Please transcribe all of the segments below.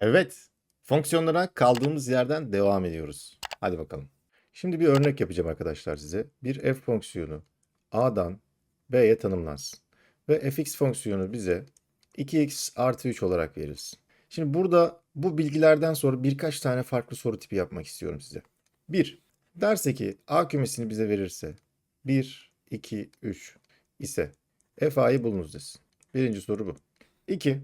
Evet. Fonksiyonlara kaldığımız yerden devam ediyoruz. Hadi bakalım. Şimdi bir örnek yapacağım arkadaşlar size. Bir f fonksiyonu a'dan b'ye tanımlansın. Ve fx fonksiyonu bize 2x artı 3 olarak verilsin. Şimdi burada bu bilgilerden sonra birkaç tane farklı soru tipi yapmak istiyorum size. 1. Derse ki a kümesini bize verirse 1, 2, 3 ise f a'yı bulunuz desin. Birinci soru bu. 2.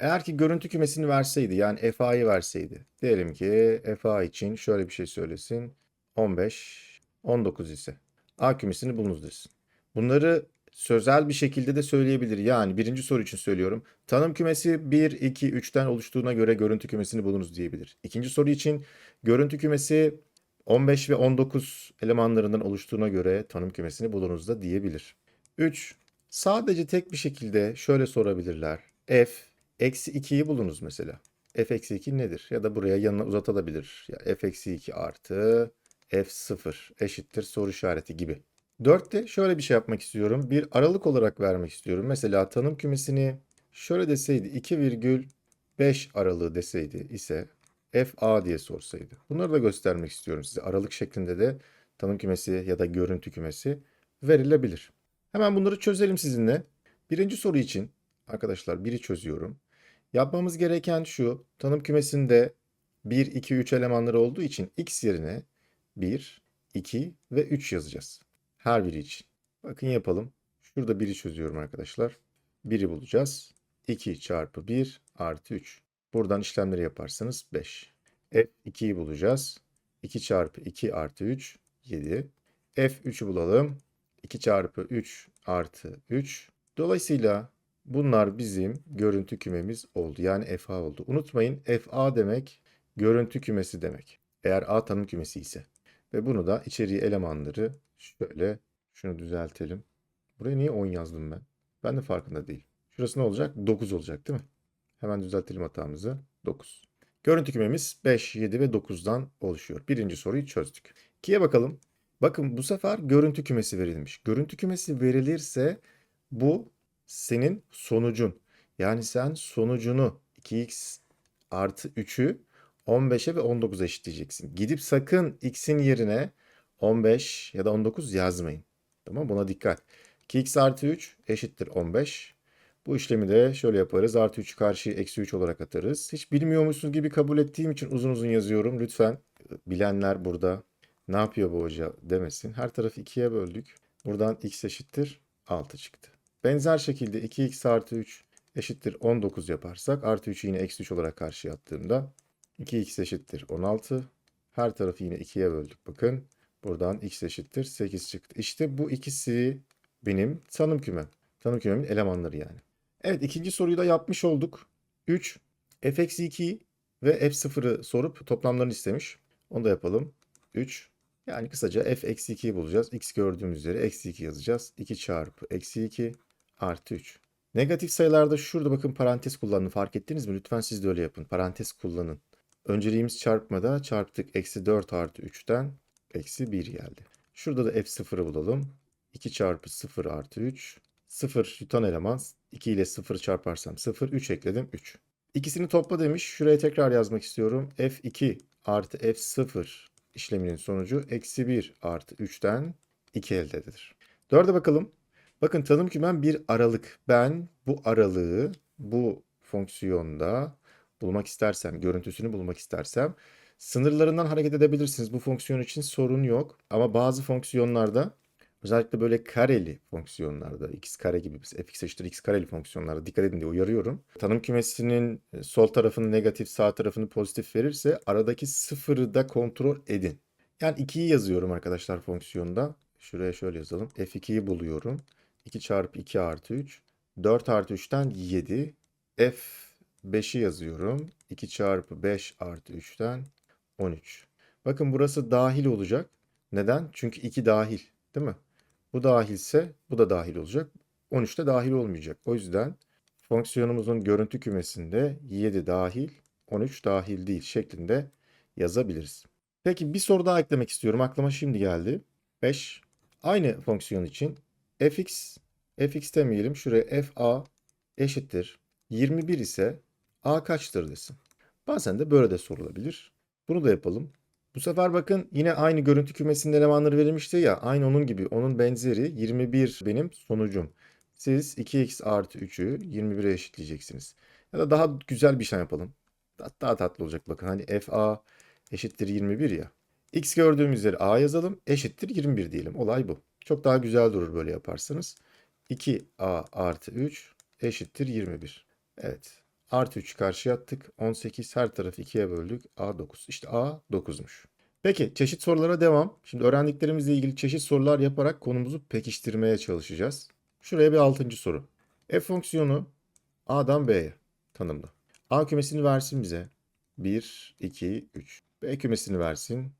Eğer ki görüntü kümesini verseydi yani FA'yı verseydi. Diyelim ki FA için şöyle bir şey söylesin. 15, 19 ise. A kümesini bulunuz desin. Bunları sözel bir şekilde de söyleyebilir. Yani birinci soru için söylüyorum. Tanım kümesi 1, 2, 3'ten oluştuğuna göre görüntü kümesini bulunuz diyebilir. İkinci soru için görüntü kümesi 15 ve 19 elemanlarından oluştuğuna göre tanım kümesini bulunuz da diyebilir. 3. Sadece tek bir şekilde şöyle sorabilirler. F eksi 2'yi bulunuz mesela. f eksi 2 nedir? Ya da buraya yanına uzatılabilir. Ya f eksi 2 artı f 0 eşittir soru işareti gibi. 4'te şöyle bir şey yapmak istiyorum. Bir aralık olarak vermek istiyorum. Mesela tanım kümesini şöyle deseydi 2,5 aralığı deseydi ise f a diye sorsaydı. Bunları da göstermek istiyorum size. Aralık şeklinde de tanım kümesi ya da görüntü kümesi verilebilir. Hemen bunları çözelim sizinle. Birinci soru için arkadaşlar biri çözüyorum. Yapmamız gereken şu. Tanım kümesinde 1, 2, 3 elemanları olduğu için x yerine 1, 2 ve 3 yazacağız. Her biri için. Bakın yapalım. Şurada biri çözüyorum arkadaşlar. 1'i bulacağız. 2 çarpı 1 artı 3. Buradan işlemleri yaparsanız 5. F2'yi bulacağız. 2 çarpı 2 artı 3 7. F3'ü bulalım. 2 çarpı 3 artı 3. Dolayısıyla bunlar bizim görüntü kümemiz oldu. Yani FA oldu. Unutmayın FA demek görüntü kümesi demek. Eğer A tanım kümesi ise. Ve bunu da içeriği elemanları şöyle şunu düzeltelim. Buraya niye 10 yazdım ben? Ben de farkında değil. Şurası ne olacak? 9 olacak değil mi? Hemen düzeltelim hatamızı. 9. Görüntü kümemiz 5, 7 ve 9'dan oluşuyor. Birinci soruyu çözdük. 2'ye bakalım. Bakın bu sefer görüntü kümesi verilmiş. Görüntü kümesi verilirse bu senin sonucun. Yani sen sonucunu 2x artı 3'ü 15'e ve 19'a eşitleyeceksin. Gidip sakın x'in yerine 15 ya da 19 yazmayın. Tamam buna dikkat. 2x artı 3 eşittir 15. Bu işlemi de şöyle yaparız. Artı 3'ü karşıya eksi 3 olarak atarız. Hiç bilmiyormuşsunuz gibi kabul ettiğim için uzun uzun yazıyorum. Lütfen bilenler burada ne yapıyor bu hoca demesin. Her tarafı 2'ye böldük. Buradan x eşittir 6 çıktı. Benzer şekilde 2x artı 3 eşittir 19 yaparsak artı 3'ü yine eksi 3 olarak karşıya attığımda 2x eşittir 16. Her tarafı yine 2'ye böldük bakın. Buradan x eşittir 8 çıktı. İşte bu ikisi benim tanım kümem. Tanım kümemin elemanları yani. Evet ikinci soruyu da yapmış olduk. 3 f eksi 2 ve f0'ı sorup toplamlarını istemiş. Onu da yapalım. 3 yani kısaca f eksi 2'yi bulacağız. x gördüğümüz üzere eksi 2 yazacağız. 2 çarpı eksi 2 artı 3. Negatif sayılarda şurada bakın parantez kullanın. Fark ettiniz mi? Lütfen siz de öyle yapın. Parantez kullanın. Önceliğimiz çarpmada çarptık. Eksi 4 artı 3'ten eksi 1 geldi. Şurada da f0'ı bulalım. 2 çarpı 0 artı 3. 0 yutan eleman. 2 ile 0 çarparsam 0. 3 ekledim 3. İkisini topla demiş. Şuraya tekrar yazmak istiyorum. f2 artı f0 işleminin sonucu eksi 1 artı 3'ten 2 elde edilir. 4'e bakalım. Bakın tanım kümem bir aralık. Ben bu aralığı bu fonksiyonda bulmak istersem, görüntüsünü bulmak istersem sınırlarından hareket edebilirsiniz. Bu fonksiyon için sorun yok. Ama bazı fonksiyonlarda özellikle böyle kareli fonksiyonlarda x kare gibi fx eşittir x kareli fonksiyonlarda dikkat edin diye uyarıyorum. Tanım kümesinin sol tarafını negatif sağ tarafını pozitif verirse aradaki sıfırı da kontrol edin. Yani 2'yi yazıyorum arkadaşlar fonksiyonda. Şuraya şöyle yazalım. f2'yi buluyorum. 2 çarpı 2 artı 3. 4 artı 3'ten 7. f5'i yazıyorum. 2 çarpı 5 artı 3'ten 13. Bakın burası dahil olacak. Neden? Çünkü 2 dahil. Değil mi? Bu dahilse bu da dahil olacak. 13 de dahil olmayacak. O yüzden fonksiyonumuzun görüntü kümesinde 7 dahil, 13 dahil değil şeklinde yazabiliriz. Peki bir soru daha eklemek istiyorum. Aklıma şimdi geldi. 5. Aynı fonksiyon için fx, fx demeyelim. Şuraya fa eşittir. 21 ise a kaçtır desin. Bazen de böyle de sorulabilir. Bunu da yapalım. Bu sefer bakın yine aynı görüntü kümesinin elemanları verilmişti ya. Aynı onun gibi onun benzeri 21 benim sonucum. Siz 2x artı 3'ü 21'e eşitleyeceksiniz. Ya da daha güzel bir şey yapalım. Daha, tatlı olacak bakın. Hani fa eşittir 21 ya. x gördüğümüz yere a yazalım. Eşittir 21 diyelim. Olay bu. Çok daha güzel durur böyle yaparsanız. 2a artı 3 eşittir 21. Evet. Artı 3 karşıya attık. 18 her tarafı 2'ye böldük. A 9. İşte A 9'muş. Peki çeşit sorulara devam. Şimdi öğrendiklerimizle ilgili çeşit sorular yaparak konumuzu pekiştirmeye çalışacağız. Şuraya bir altıncı soru. F fonksiyonu A'dan B'ye tanımlı. A kümesini versin bize. 1, 2, 3. B kümesini versin.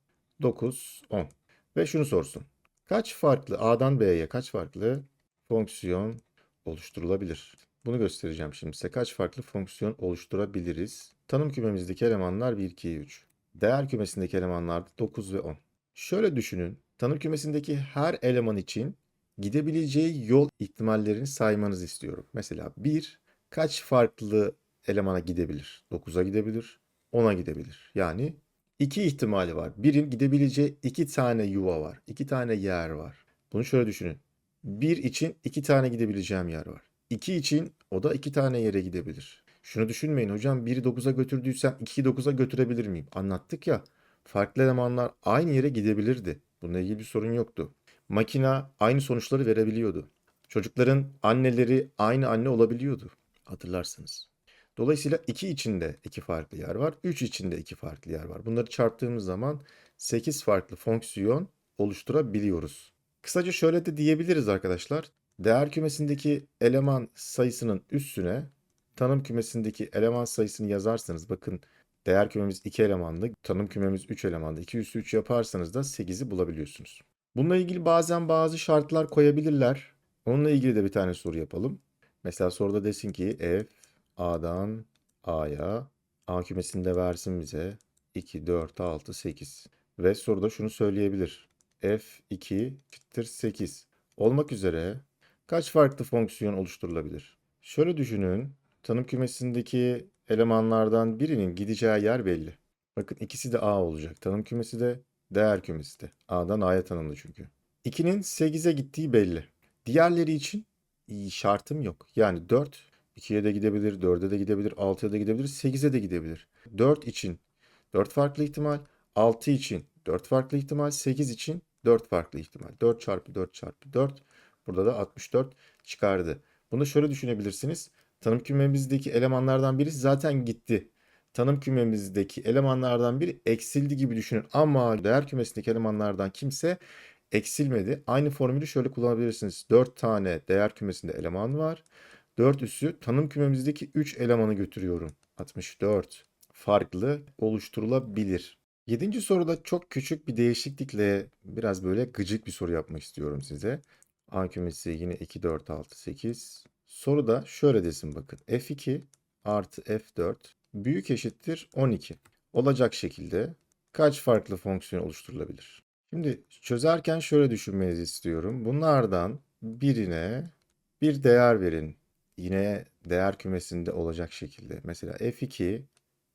9, 10. Ve şunu sorsun. Kaç farklı A'dan B'ye kaç farklı fonksiyon oluşturulabilir? Bunu göstereceğim şimdi size. Kaç farklı fonksiyon oluşturabiliriz? Tanım kümemizdeki elemanlar 1, 2, 3. Değer kümesindeki elemanlar da 9 ve 10. Şöyle düşünün. Tanım kümesindeki her eleman için gidebileceği yol ihtimallerini saymanızı istiyorum. Mesela 1 kaç farklı elemana gidebilir? 9'a gidebilir, 10'a gidebilir. Yani iki ihtimali var. Birin gidebileceği iki tane yuva var. iki tane yer var. Bunu şöyle düşünün. Bir için iki tane gidebileceğim yer var. İki için o da iki tane yere gidebilir. Şunu düşünmeyin hocam 1'i 9'a götürdüysem 2'yi 9'a götürebilir miyim? Anlattık ya. Farklı elemanlar aynı yere gidebilirdi. Bununla ilgili bir sorun yoktu. Makina aynı sonuçları verebiliyordu. Çocukların anneleri aynı anne olabiliyordu. Hatırlarsınız. Dolayısıyla 2 içinde iki farklı yer var. 3 içinde iki farklı yer var. Bunları çarptığımız zaman 8 farklı fonksiyon oluşturabiliyoruz. Kısaca şöyle de diyebiliriz arkadaşlar. Değer kümesindeki eleman sayısının üstüne tanım kümesindeki eleman sayısını yazarsanız bakın değer kümemiz 2 elemanlı, tanım kümemiz 3 elemanlı. 2 üstü 3 yaparsanız da 8'i bulabiliyorsunuz. Bununla ilgili bazen bazı şartlar koyabilirler. Onunla ilgili de bir tane soru yapalım. Mesela soruda desin ki f A'dan A'ya A kümesinde versin bize 2, 4, 6, 8. Ve soruda şunu söyleyebilir. F2 eşittir 8 olmak üzere kaç farklı fonksiyon oluşturulabilir? Şöyle düşünün. Tanım kümesindeki elemanlardan birinin gideceği yer belli. Bakın ikisi de A olacak. Tanım kümesi de değer kümesi de. A'dan A'ya tanımlı çünkü. 2'nin 8'e gittiği belli. Diğerleri için şartım yok. Yani 4 2'ye de gidebilir, 4'e de gidebilir, 6'ya da gidebilir, 8'e de gidebilir. 4 için 4 farklı ihtimal, 6 için 4 farklı ihtimal, 8 için 4 farklı ihtimal. 4 çarpı 4 çarpı 4. Burada da 64 çıkardı. Bunu şöyle düşünebilirsiniz. Tanım kümemizdeki elemanlardan birisi zaten gitti. Tanım kümemizdeki elemanlardan biri eksildi gibi düşünün. Ama değer kümesindeki elemanlardan kimse eksilmedi. Aynı formülü şöyle kullanabilirsiniz. 4 tane değer kümesinde eleman var. 4 üssü tanım kümemizdeki 3 elemanı götürüyorum. 64 farklı oluşturulabilir. Yedinci soruda çok küçük bir değişiklikle biraz böyle gıcık bir soru yapmak istiyorum size. A kümesi yine 2, 4, 6, 8. Soruda şöyle desin bakın. F2 artı F4 büyük eşittir 12. Olacak şekilde kaç farklı fonksiyon oluşturulabilir? Şimdi çözerken şöyle düşünmenizi istiyorum. Bunlardan birine bir değer verin. Yine değer kümesinde olacak şekilde. Mesela F2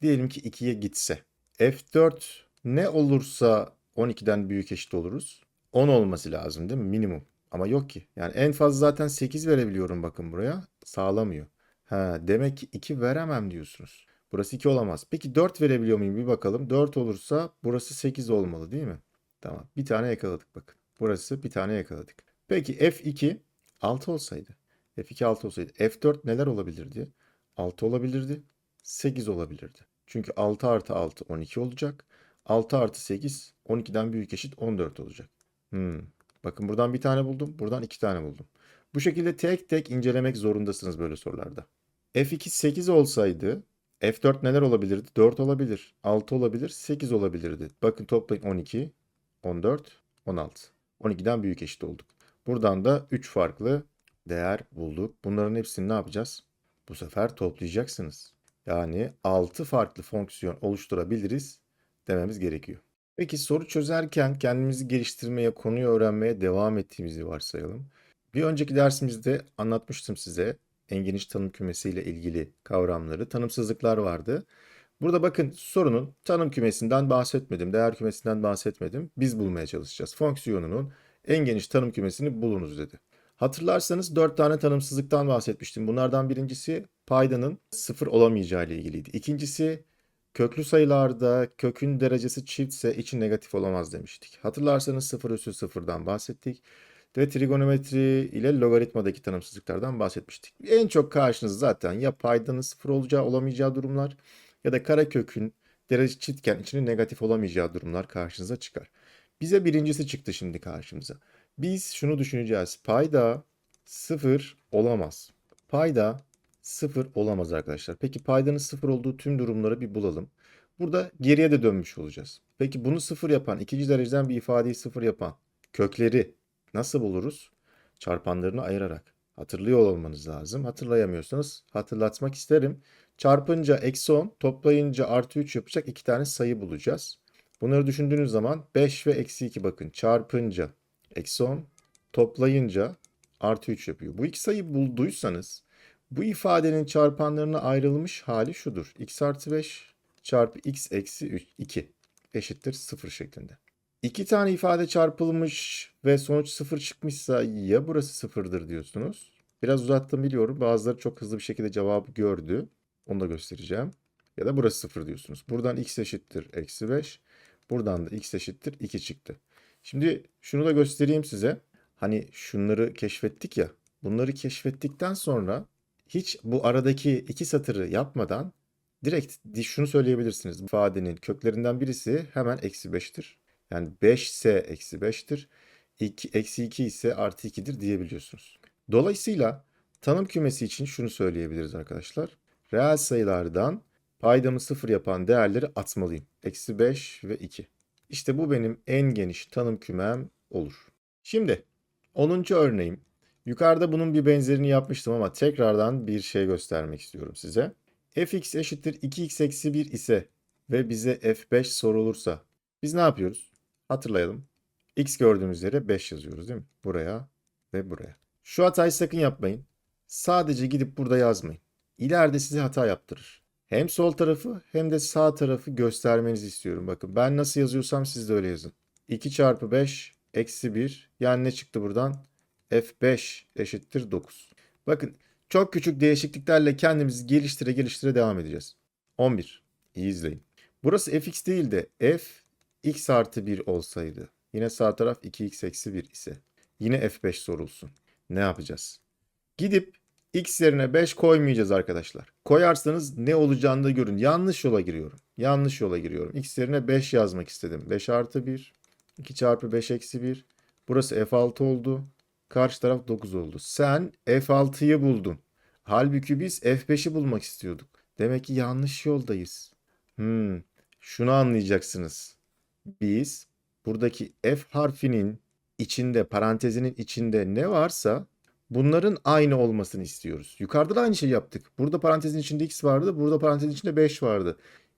diyelim ki 2'ye gitse. F4 ne olursa 12'den büyük eşit oluruz. 10 olması lazım değil mi? Minimum. Ama yok ki. Yani en fazla zaten 8 verebiliyorum bakın buraya. Sağlamıyor. Ha, demek ki 2 veremem diyorsunuz. Burası 2 olamaz. Peki 4 verebiliyor muyum? Bir bakalım. 4 olursa burası 8 olmalı değil mi? Tamam. Bir tane yakaladık bakın. Burası bir tane yakaladık. Peki F2 6 olsaydı. F2 6 olsaydı. F4 neler olabilirdi? 6 olabilirdi. 8 olabilirdi. Çünkü 6 artı 6 12 olacak. 6 artı 8 12'den büyük eşit 14 olacak. Hmm. Bakın buradan bir tane buldum. Buradan iki tane buldum. Bu şekilde tek tek incelemek zorundasınız böyle sorularda. F2 8 olsaydı F4 neler olabilirdi? 4 olabilir, 6 olabilir, 8 olabilirdi. Bakın toplayın 12, 14, 16. 12'den büyük eşit olduk. Buradan da 3 farklı değer bulduk. Bunların hepsini ne yapacağız? Bu sefer toplayacaksınız. Yani 6 farklı fonksiyon oluşturabiliriz dememiz gerekiyor. Peki soru çözerken kendimizi geliştirmeye, konuyu öğrenmeye devam ettiğimizi varsayalım. Bir önceki dersimizde anlatmıştım size en geniş tanım kümesi ile ilgili kavramları, tanımsızlıklar vardı. Burada bakın sorunun tanım kümesinden bahsetmedim, değer kümesinden bahsetmedim. Biz bulmaya çalışacağız. Fonksiyonunun en geniş tanım kümesini bulunuz dedi. Hatırlarsanız 4 tane tanımsızlıktan bahsetmiştim. Bunlardan birincisi paydanın sıfır olamayacağı ile ilgiliydi. İkincisi köklü sayılarda kökün derecesi çiftse içi negatif olamaz demiştik. Hatırlarsanız sıfır üssü sıfırdan bahsettik. Ve trigonometri ile logaritmadaki tanımsızlıklardan bahsetmiştik. En çok karşınız zaten ya paydanın sıfır olacağı olamayacağı durumlar ya da karekökün derece çiftken içinin negatif olamayacağı durumlar karşınıza çıkar. Bize birincisi çıktı şimdi karşımıza. Biz şunu düşüneceğiz. Payda sıfır olamaz. Payda sıfır olamaz arkadaşlar. Peki paydanın sıfır olduğu tüm durumları bir bulalım. Burada geriye de dönmüş olacağız. Peki bunu sıfır yapan, ikinci dereceden bir ifadeyi sıfır yapan kökleri nasıl buluruz? Çarpanlarını ayırarak. Hatırlıyor olmanız lazım. Hatırlayamıyorsanız hatırlatmak isterim. Çarpınca eksi 10, toplayınca artı 3 yapacak iki tane sayı bulacağız. Bunları düşündüğünüz zaman 5 ve eksi 2 bakın. Çarpınca eksi 10, toplayınca artı 3 yapıyor. Bu iki sayı bulduysanız bu ifadenin çarpanlarına ayrılmış hali şudur. x artı 5 çarpı x eksi 3, 2 eşittir 0 şeklinde. İki tane ifade çarpılmış ve sonuç 0 çıkmışsa ya burası sıfırdır diyorsunuz. Biraz uzattım biliyorum. Bazıları çok hızlı bir şekilde cevabı gördü. Onu da göstereceğim. Ya da burası 0 diyorsunuz. Buradan x eşittir eksi 5. Buradan da x eşittir 2 çıktı. Şimdi şunu da göstereyim size. Hani şunları keşfettik ya. Bunları keşfettikten sonra hiç bu aradaki iki satırı yapmadan direkt şunu söyleyebilirsiniz. İfadenin köklerinden birisi hemen eksi 5'tir. Yani 5 ise eksi 5'tir. 2, eksi 2 ise artı 2'dir diyebiliyorsunuz. Dolayısıyla tanım kümesi için şunu söyleyebiliriz arkadaşlar. Reel sayılardan paydamı sıfır yapan değerleri atmalıyım. Eksi 5 ve 2. İşte bu benim en geniş tanım kümem olur. Şimdi 10. örneğim. Yukarıda bunun bir benzerini yapmıştım ama tekrardan bir şey göstermek istiyorum size. fx eşittir 2x eksi 1 ise ve bize f5 sorulursa biz ne yapıyoruz? Hatırlayalım. x gördüğümüz yere 5 yazıyoruz değil mi? Buraya ve buraya. Şu hatayı sakın yapmayın. Sadece gidip burada yazmayın. İleride size hata yaptırır. Hem sol tarafı hem de sağ tarafı göstermenizi istiyorum. Bakın ben nasıl yazıyorsam siz de öyle yazın. 2 çarpı 5 eksi 1. Yani ne çıktı buradan? F5 eşittir 9. Bakın çok küçük değişikliklerle kendimizi geliştire geliştire devam edeceğiz. 11. İyi izleyin. Burası fx değil de f x artı 1 olsaydı. Yine sağ taraf 2x eksi 1 ise. Yine f5 sorulsun. Ne yapacağız? Gidip x yerine 5 koymayacağız arkadaşlar. Koyarsanız ne olacağını da görün. Yanlış yola giriyorum. Yanlış yola giriyorum. x yerine 5 yazmak istedim. 5 artı 1. 2 çarpı 5 eksi 1. Burası f6 oldu. Karşı taraf 9 oldu. Sen f6'yı buldun. Halbuki biz f5'i bulmak istiyorduk. Demek ki yanlış yoldayız. Hmm, şunu anlayacaksınız. Biz buradaki f harfinin içinde, parantezinin içinde ne varsa bunların aynı olmasını istiyoruz. Yukarıda da aynı şey yaptık. Burada parantezin içinde x vardı, burada parantezin içinde 5 vardı.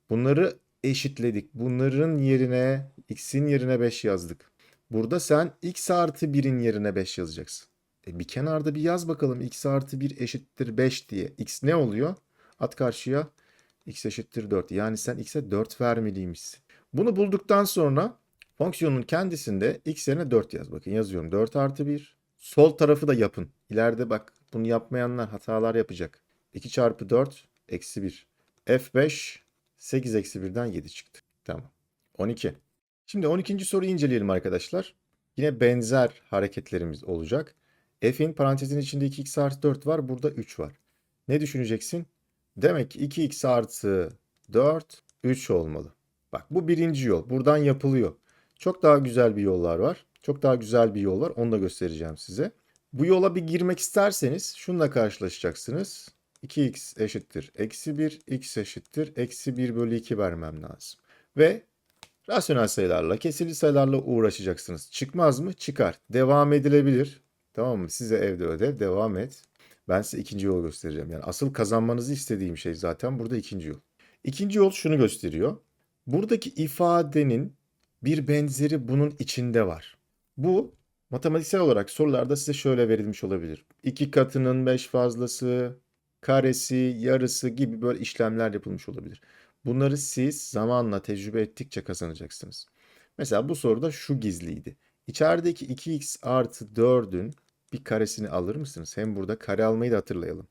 Bunları eşitledik. Bunların yerine x'in yerine 5 yazdık. Burada sen x artı 1'in yerine 5 yazacaksın. E bir kenarda bir yaz bakalım x artı 1 eşittir 5 diye. x ne oluyor? At karşıya x eşittir 4. Yani sen x'e 4 vermeliymişsin. Bunu bulduktan sonra fonksiyonun kendisinde x yerine 4 yaz. Bakın yazıyorum 4 artı 1. Sol tarafı da yapın. İleride bak bunu yapmayanlar hatalar yapacak. 2 çarpı 4 eksi 1. F5 8 eksi 1'den 7 çıktı. Tamam. 12. Şimdi 12. soruyu inceleyelim arkadaşlar. Yine benzer hareketlerimiz olacak. F'in parantezin içinde 2x artı 4 var. Burada 3 var. Ne düşüneceksin? Demek ki 2x artı 4 3 olmalı. Bak bu birinci yol. Buradan yapılıyor. Çok daha güzel bir yollar var. Çok daha güzel bir yol var. Onu da göstereceğim size. Bu yola bir girmek isterseniz şununla karşılaşacaksınız. 2x eşittir eksi 1, x eşittir eksi 1 bölü 2 vermem lazım. Ve rasyonel sayılarla, kesirli sayılarla uğraşacaksınız. Çıkmaz mı? Çıkar. Devam edilebilir. Tamam mı? Size evde ödev devam et. Ben size ikinci yolu göstereceğim. Yani asıl kazanmanızı istediğim şey zaten burada ikinci yol. İkinci yol şunu gösteriyor. Buradaki ifadenin bir benzeri bunun içinde var. Bu matematiksel olarak sorularda size şöyle verilmiş olabilir. 2 katının 5 fazlası, karesi, yarısı gibi böyle işlemler yapılmış olabilir. Bunları siz zamanla tecrübe ettikçe kazanacaksınız. Mesela bu soruda şu gizliydi. İçerideki 2x artı 4'ün bir karesini alır mısınız? Hem burada kare almayı da hatırlayalım.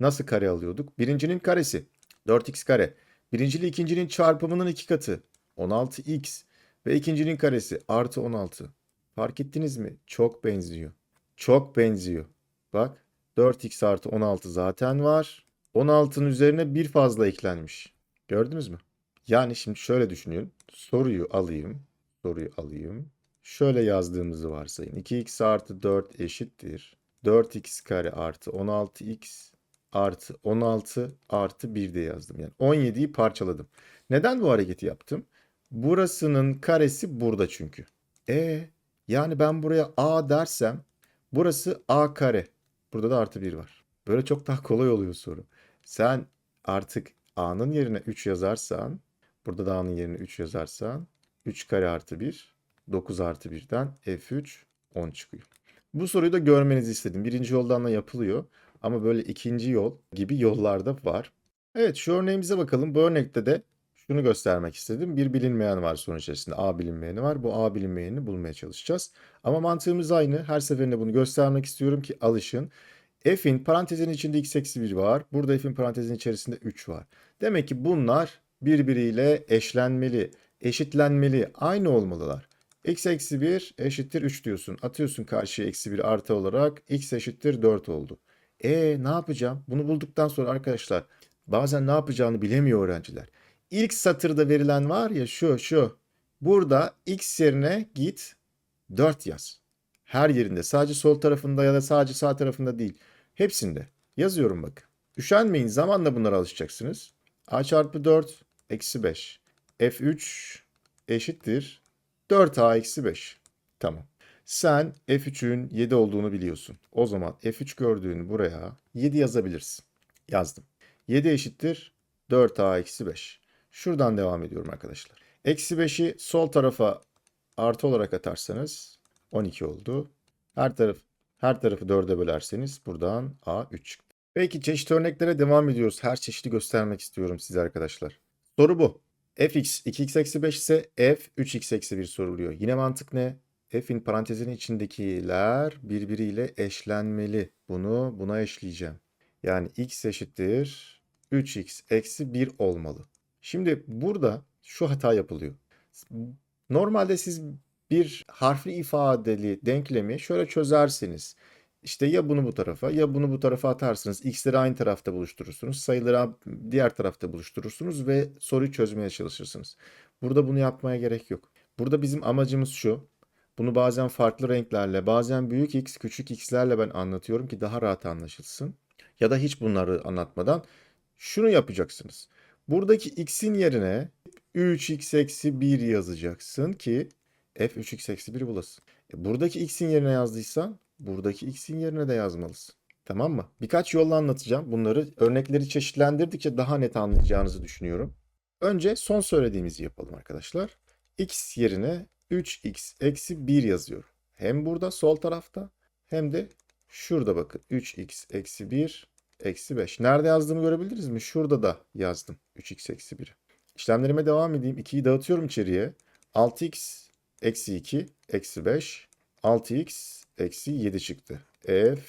Nasıl kare alıyorduk? Birincinin karesi 4x kare. Birincili ikincinin çarpımının iki katı 16x ve ikincinin karesi artı 16. Fark ettiniz mi? Çok benziyor. Çok benziyor. Bak 4x artı 16 zaten var. 16'nın üzerine bir fazla eklenmiş. Gördünüz mü? Yani şimdi şöyle düşünün. Soruyu alayım. Soruyu alayım. Şöyle yazdığımızı varsayın. 2x artı 4 eşittir. 4x kare artı 16x artı 16 artı 1 de yazdım. Yani 17'yi parçaladım. Neden bu hareketi yaptım? Burasının karesi burada çünkü. E yani ben buraya a dersem burası a kare. Burada da artı 1 var. Böyle çok daha kolay oluyor soru. Sen artık a'nın yerine 3 yazarsan burada da a'nın yerine 3 yazarsan 3 kare artı 1 9 artı 1'den f3 10 çıkıyor. Bu soruyu da görmenizi istedim. Birinci yoldan da yapılıyor. Ama böyle ikinci yol gibi yollarda var. Evet şu örneğimize bakalım. Bu örnekte de şunu göstermek istedim. Bir bilinmeyen var soru içerisinde. A bilinmeyeni var. Bu A bilinmeyenini bulmaya çalışacağız. Ama mantığımız aynı. Her seferinde bunu göstermek istiyorum ki alışın. F'in parantezin içinde x eksi 1 var. Burada f'in parantezin içerisinde 3 var. Demek ki bunlar birbiriyle eşlenmeli, eşitlenmeli, aynı olmalılar. x eksi 1 eşittir 3 diyorsun. Atıyorsun karşıya eksi 1 artı olarak x eşittir 4 oldu. E ne yapacağım? Bunu bulduktan sonra arkadaşlar bazen ne yapacağını bilemiyor öğrenciler. İlk satırda verilen var ya şu şu. Burada x yerine git 4 yaz. Her yerinde sadece sol tarafında ya da sadece sağ tarafında değil. Hepsinde. Yazıyorum bakın. Üşenmeyin zamanla bunlara alışacaksınız. a çarpı 4 eksi 5. f3 eşittir 4a eksi 5. Tamam. Sen f3'ün 7 olduğunu biliyorsun. O zaman f3 gördüğün buraya 7 yazabilirsin. Yazdım. 7 eşittir 4a eksi 5. Şuradan devam ediyorum arkadaşlar. Eksi 5'i sol tarafa artı olarak atarsanız 12 oldu. Her taraf her tarafı 4'e bölerseniz buradan a 3 çıktı. Peki çeşitli örneklere devam ediyoruz. Her çeşidi göstermek istiyorum size arkadaşlar. Soru bu. fx 2x eksi 5 ise f 3x eksi 1 soruluyor. Yine mantık ne? f'in parantezinin içindekiler birbiriyle eşlenmeli. Bunu buna eşleyeceğim. Yani x eşittir 3x eksi 1 olmalı. Şimdi burada şu hata yapılıyor. Normalde siz bir harfli ifadeli denklemi şöyle çözersiniz. İşte ya bunu bu tarafa ya bunu bu tarafa atarsınız. X'leri aynı tarafta buluşturursunuz. Sayıları diğer tarafta buluşturursunuz ve soruyu çözmeye çalışırsınız. Burada bunu yapmaya gerek yok. Burada bizim amacımız şu. Bunu bazen farklı renklerle, bazen büyük x, küçük x'lerle ben anlatıyorum ki daha rahat anlaşılsın. Ya da hiç bunları anlatmadan şunu yapacaksınız. Buradaki x'in yerine 3x eksi 1 yazacaksın ki f 3x eksi 1 bulasın. E buradaki x'in yerine yazdıysan buradaki x'in yerine de yazmalısın. Tamam mı? Birkaç yolla anlatacağım. Bunları örnekleri çeşitlendirdikçe daha net anlayacağınızı düşünüyorum. Önce son söylediğimizi yapalım arkadaşlar. x yerine 3x eksi 1 yazıyorum. Hem burada sol tarafta hem de şurada bakın. 3x eksi 1 eksi 5. Nerede yazdığımı görebildiniz mi? Şurada da yazdım. 3x eksi 1'i. İşlemlerime devam edeyim. 2'yi dağıtıyorum içeriye. 6x eksi 2 eksi 5. 6x eksi 7 çıktı. f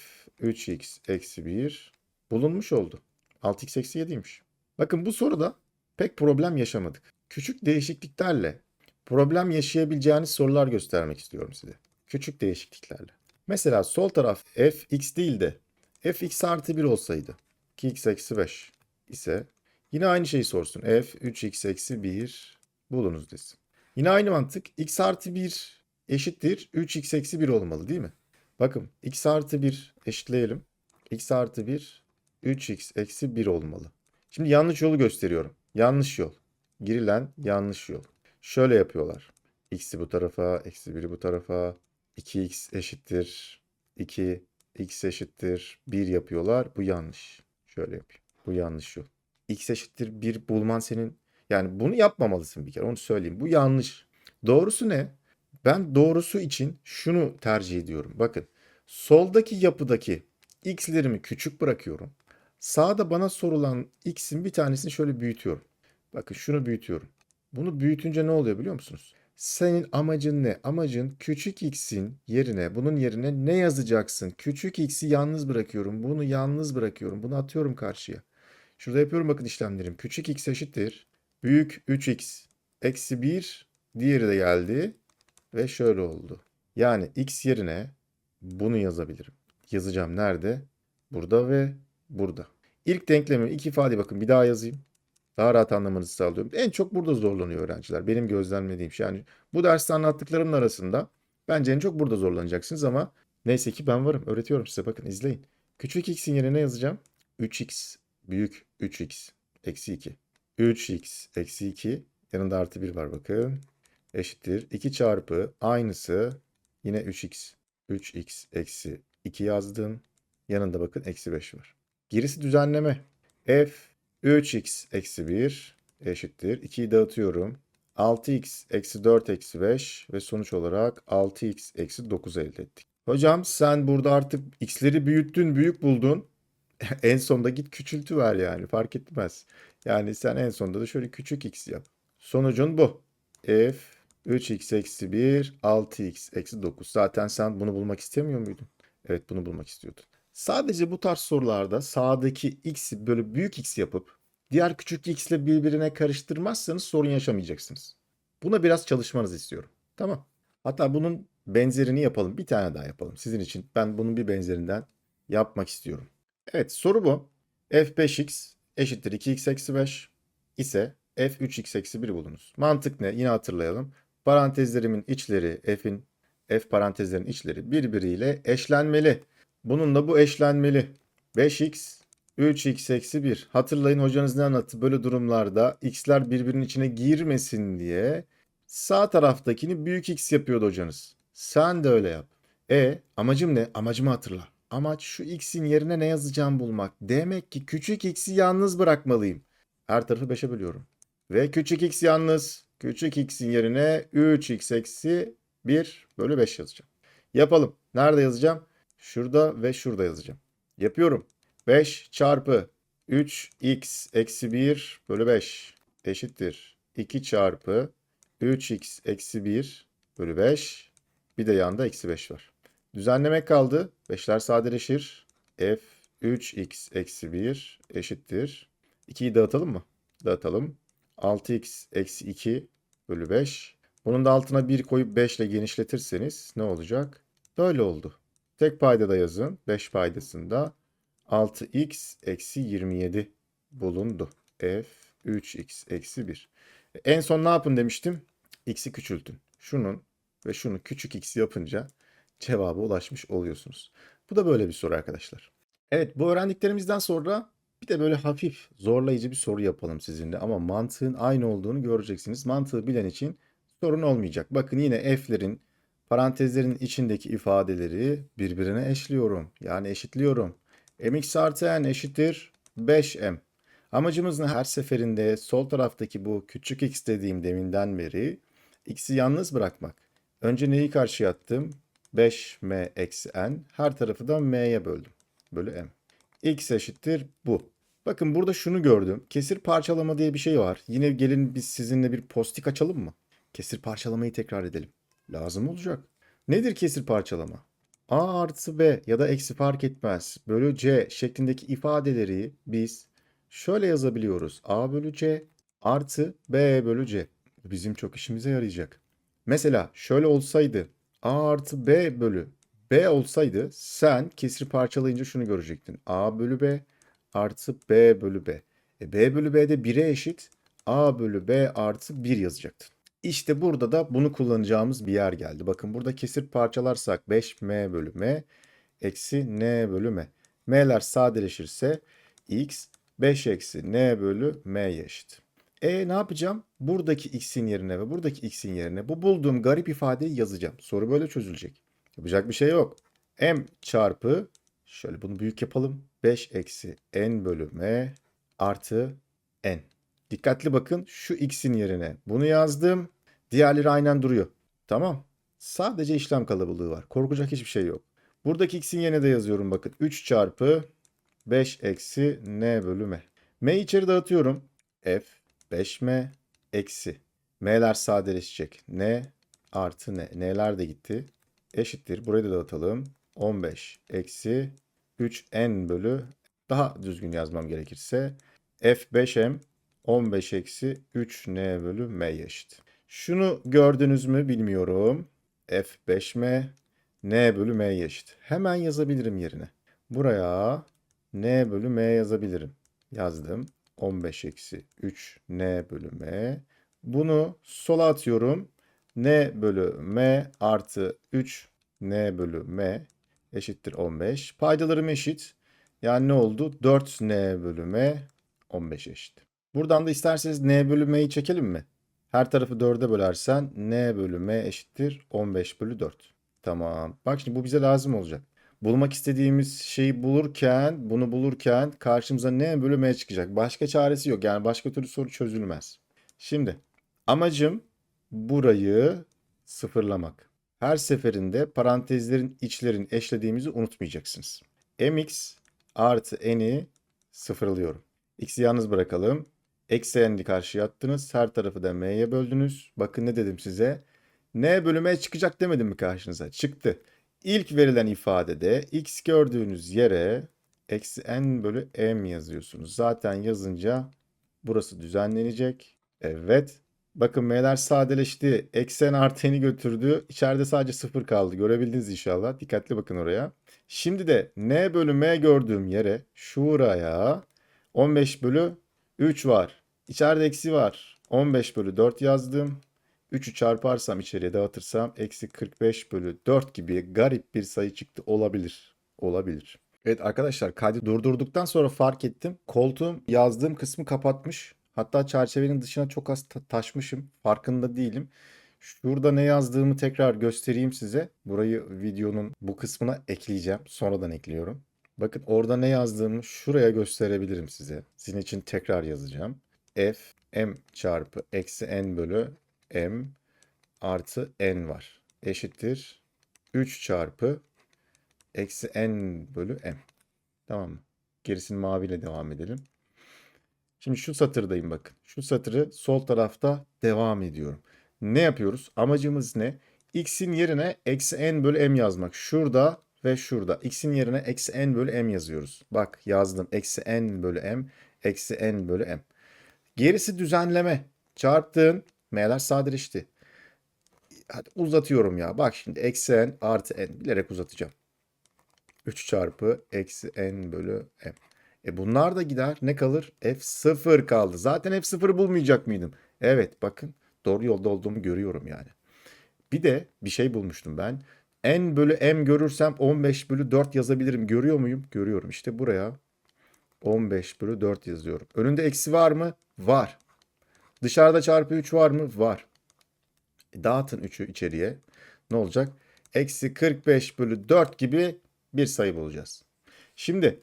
3x eksi 1 bulunmuş oldu. 6x eksi 7'ymiş. Bakın bu soruda pek problem yaşamadık. Küçük değişikliklerle problem yaşayabileceğiniz sorular göstermek istiyorum size. Küçük değişikliklerle. Mesela sol taraf f x değil de f x artı 1 olsaydı 2x eksi 5 ise yine aynı şeyi sorsun. f 3x eksi 1 bulunuz desin. Yine aynı mantık x artı 1 eşittir 3x eksi 1 olmalı değil mi? Bakın x artı 1 eşitleyelim. x artı 1 3x eksi 1 olmalı. Şimdi yanlış yolu gösteriyorum. Yanlış yol. Girilen yanlış yol. Şöyle yapıyorlar. X'i bu tarafa, eksi 1'i bu tarafa. 2x eşittir 2, x eşittir 1 yapıyorlar. Bu yanlış. Şöyle yapayım. Bu yanlış yol. x eşittir 1 bulman senin... Yani bunu yapmamalısın bir kere onu söyleyeyim. Bu yanlış. Doğrusu ne? Ben doğrusu için şunu tercih ediyorum. Bakın soldaki yapıdaki x'lerimi küçük bırakıyorum. Sağda bana sorulan x'in bir tanesini şöyle büyütüyorum. Bakın şunu büyütüyorum. Bunu büyütünce ne oluyor biliyor musunuz? Senin amacın ne? Amacın küçük x'in yerine, bunun yerine ne yazacaksın? Küçük x'i yalnız bırakıyorum. Bunu yalnız bırakıyorum. Bunu atıyorum karşıya. Şurada yapıyorum bakın işlemlerim. Küçük x eşittir. Büyük 3x eksi 1. Diğeri de geldi. Ve şöyle oldu. Yani x yerine bunu yazabilirim. Yazacağım nerede? Burada ve burada. İlk denklemi iki ifade bakın bir daha yazayım. Daha rahat anlamanızı sağlıyorum. En çok burada zorlanıyor öğrenciler. Benim gözlemlediğim şey. Yani bu derste anlattıklarımın arasında bence en çok burada zorlanacaksınız ama neyse ki ben varım. Öğretiyorum size. Bakın izleyin. Küçük x'in yerine ne yazacağım? 3x büyük 3x eksi 2. 3x eksi 2 yanında artı 1 var bakın. Eşittir. 2 çarpı aynısı yine 3x. 3x eksi 2 yazdım. Yanında bakın eksi 5 var. Gerisi düzenleme. f 3x eksi 1 eşittir. 2'yi dağıtıyorum. 6x eksi 4 eksi 5 ve sonuç olarak 6x eksi 9 elde ettik. Hocam sen burada artık x'leri büyüttün, büyük buldun. en sonda git küçültü ver yani fark etmez. Yani sen en sonda da şöyle küçük x yap. Sonucun bu. f 3x eksi 1 6x eksi 9. Zaten sen bunu bulmak istemiyor muydun? Evet bunu bulmak istiyordun. Sadece bu tarz sorularda sağdaki x'i böyle büyük x yapıp diğer küçük x ile birbirine karıştırmazsanız sorun yaşamayacaksınız. Buna biraz çalışmanızı istiyorum. Tamam. Hatta bunun benzerini yapalım. Bir tane daha yapalım sizin için. Ben bunun bir benzerinden yapmak istiyorum. Evet soru bu. f5x eşittir 2x eksi 5 ise f3x eksi 1 bulunuz. Mantık ne? Yine hatırlayalım. Parantezlerimin içleri f'in f parantezlerin içleri birbiriyle eşlenmeli. Bununla bu eşlenmeli. 5x 3x eksi 1. Hatırlayın hocanız ne anlattı? Böyle durumlarda x'ler birbirinin içine girmesin diye sağ taraftakini büyük x yapıyordu hocanız. Sen de öyle yap. E amacım ne? Amacımı hatırla. Amaç şu x'in yerine ne yazacağım bulmak. Demek ki küçük x'i yalnız bırakmalıyım. Her tarafı 5'e bölüyorum. Ve küçük x yalnız. Küçük x'in yerine 3x eksi 1 bölü 5 yazacağım. Yapalım. Nerede yazacağım? Şurada ve şurada yazacağım. Yapıyorum. 5 çarpı 3x eksi 1 bölü 5 eşittir. 2 çarpı 3x eksi 1 bölü 5. Bir de yanda eksi 5 var. Düzenlemek kaldı. 5'ler sadeleşir. f 3x eksi 1 eşittir. 2'yi dağıtalım mı? Dağıtalım. 6x eksi 2 bölü 5. Bunun da altına 1 koyup 5 ile genişletirseniz ne olacak? Böyle oldu. Tek payda da yazın. 5 paydasında 6x eksi 27 bulundu. f 3x eksi 1. En son ne yapın demiştim? x'i küçültün. Şunun ve şunu küçük x yapınca cevaba ulaşmış oluyorsunuz. Bu da böyle bir soru arkadaşlar. Evet bu öğrendiklerimizden sonra bir de böyle hafif zorlayıcı bir soru yapalım sizinle ama mantığın aynı olduğunu göreceksiniz. Mantığı bilen için sorun olmayacak. Bakın yine f'lerin parantezlerin içindeki ifadeleri birbirine eşliyorum. Yani eşitliyorum. mx artı n eşittir 5m. Amacımız ne? Her seferinde sol taraftaki bu küçük x dediğim deminden beri x'i yalnız bırakmak. Önce neyi karşıya attım? 5m eksi n. Her tarafı da m'ye böldüm. Bölü m. x eşittir bu. Bakın burada şunu gördüm. Kesir parçalama diye bir şey var. Yine gelin biz sizinle bir postik açalım mı? Kesir parçalamayı tekrar edelim. Lazım olacak. Nedir kesir parçalama? A artı B ya da eksi fark etmez. Bölü C şeklindeki ifadeleri biz şöyle yazabiliyoruz. A bölü C artı B bölü C. Bizim çok işimize yarayacak. Mesela şöyle olsaydı A artı B bölü B olsaydı sen kesir parçalayınca şunu görecektin. A bölü B artı B bölü B. E, B bölü B de 1'e eşit. A bölü B artı 1 yazacaktın. İşte burada da bunu kullanacağımız bir yer geldi. Bakın burada kesir parçalarsak 5m bölü m eksi n bölü m. m'ler sadeleşirse x 5 eksi n bölü m'ye eşit. E ne yapacağım? Buradaki x'in yerine ve buradaki x'in yerine bu bulduğum garip ifadeyi yazacağım. Soru böyle çözülecek. Yapacak bir şey yok. m çarpı şöyle bunu büyük yapalım. 5 eksi n bölü m artı n. Dikkatli bakın şu x'in yerine bunu yazdım. Diğerleri aynen duruyor. Tamam. Sadece işlem kalabalığı var. Korkacak hiçbir şey yok. Buradaki x'in yerine de yazıyorum bakın. 3 çarpı 5 eksi n bölü m. m içeri dağıtıyorum. f F5M eksi. M'ler sadeleşecek. N artı N. N'ler de gitti. Eşittir. Burayı da dağıtalım. 15 eksi 3N bölü daha düzgün yazmam gerekirse F5M 15 eksi 3N bölü M'ye eşit. Şunu gördünüz mü bilmiyorum. F5M N bölü M'ye eşit. Hemen yazabilirim yerine. Buraya N bölü M yazabilirim. Yazdım. 15 eksi 3 N bölü M. Bunu sola atıyorum. N bölü M artı 3 N bölü M eşittir 15. Paydalarım eşit. Yani ne oldu? 4 N bölü M 15 eşit. Buradan da isterseniz N bölü M'yi çekelim mi? Her tarafı 4'e bölersen N bölü M eşittir 15 bölü 4. Tamam. Bak şimdi bu bize lazım olacak. Bulmak istediğimiz şeyi bulurken, bunu bulurken karşımıza N bölü M çıkacak. Başka çaresi yok. Yani başka türlü soru çözülmez. Şimdi amacım burayı sıfırlamak. Her seferinde parantezlerin içlerini eşlediğimizi unutmayacaksınız. mx artı n'i sıfırlıyorum. x'i yalnız bırakalım. Eksi n'i karşıya attınız. Her tarafı da m'ye böldünüz. Bakın ne dedim size. n bölü m çıkacak demedim mi karşınıza? Çıktı. İlk verilen ifadede x gördüğünüz yere eksi n bölü m yazıyorsunuz. Zaten yazınca burası düzenlenecek. Evet. Bakın m'ler sadeleşti. Eksen artı n'i götürdü. İçeride sadece sıfır kaldı. Görebildiniz inşallah. Dikkatli bakın oraya. Şimdi de n bölü m gördüğüm yere şuraya 15 bölü 3 var. İçeride eksi var. 15 bölü 4 yazdım. 3'ü çarparsam içeriye dağıtırsam eksi 45 bölü 4 gibi garip bir sayı çıktı. Olabilir. Olabilir. Evet arkadaşlar kaydı durdurduktan sonra fark ettim. Koltuğum yazdığım kısmı kapatmış. Hatta çerçevenin dışına çok az ta- taşmışım. Farkında değilim. Şurada ne yazdığımı tekrar göstereyim size. Burayı videonun bu kısmına ekleyeceğim. Sonradan ekliyorum. Bakın orada ne yazdığımı şuraya gösterebilirim size. Sizin için tekrar yazacağım. F m çarpı eksi n bölü m artı n var. Eşittir 3 çarpı eksi n bölü m. Tamam mı? Gerisini maviyle devam edelim. Şimdi şu satırdayım bakın. Şu satırı sol tarafta devam ediyorum. Ne yapıyoruz? Amacımız ne? X'in yerine eksi n bölü m yazmak. Şurada ve şurada. X'in yerine eksi n bölü m yazıyoruz. Bak yazdım. Eksi n bölü m. Eksi n bölü m. Gerisi düzenleme. Çarptığın m'ler sadeleşti. Hadi uzatıyorum ya. Bak şimdi eksi n artı n. Bilerek uzatacağım. 3 çarpı eksi n bölü m. E bunlar da gider. Ne kalır? F0 kaldı. Zaten F0'ı bulmayacak mıydım? Evet bakın doğru yolda olduğumu görüyorum yani. Bir de bir şey bulmuştum ben. N bölü m görürsem 15 bölü 4 yazabilirim. Görüyor muyum? Görüyorum. İşte buraya 15 bölü 4 yazıyorum. Önünde eksi var mı? Var. Dışarıda çarpı 3 var mı? Var. E, dağıtın 3'ü içeriye. Ne olacak? Eksi 45 bölü 4 gibi bir sayı bulacağız. Şimdi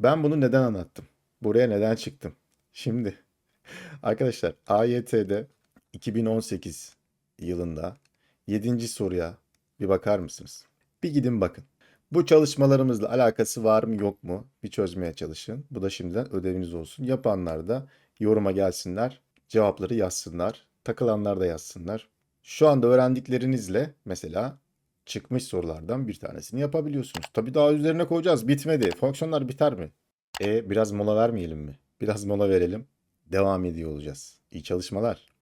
ben bunu neden anlattım? Buraya neden çıktım? Şimdi arkadaşlar AYT'de 2018 yılında 7. soruya bir bakar mısınız? Bir gidin bakın. Bu çalışmalarımızla alakası var mı yok mu? Bir çözmeye çalışın. Bu da şimdiden ödeviniz olsun. Yapanlar da yoruma gelsinler. Cevapları yazsınlar. Takılanlar da yazsınlar. Şu anda öğrendiklerinizle mesela çıkmış sorulardan bir tanesini yapabiliyorsunuz. Tabii daha üzerine koyacağız. Bitmedi. Fonksiyonlar biter mi? E biraz mola vermeyelim mi? Biraz mola verelim. Devam ediyor olacağız. İyi çalışmalar.